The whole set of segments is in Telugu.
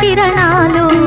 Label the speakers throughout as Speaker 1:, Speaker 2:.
Speaker 1: కిరణాలు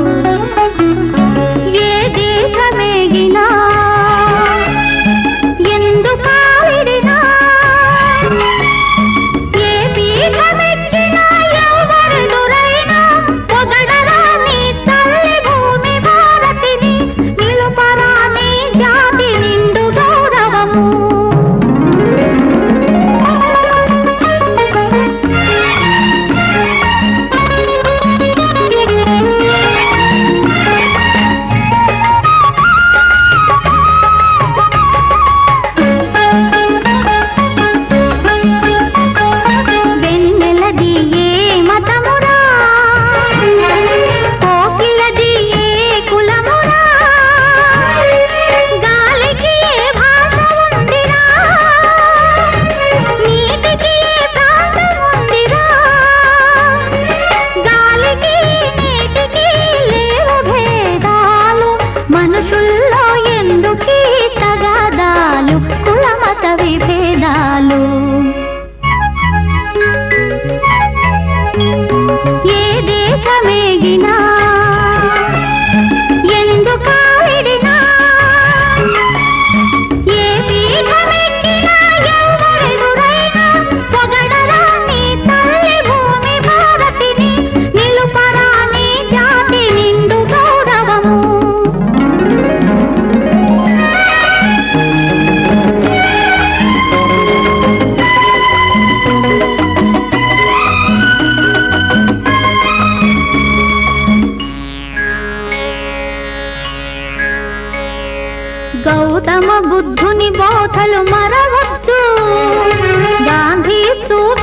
Speaker 1: గౌతమ బుద్ధుని బోధలు మరవద్దు. గాంధీ సూత్ర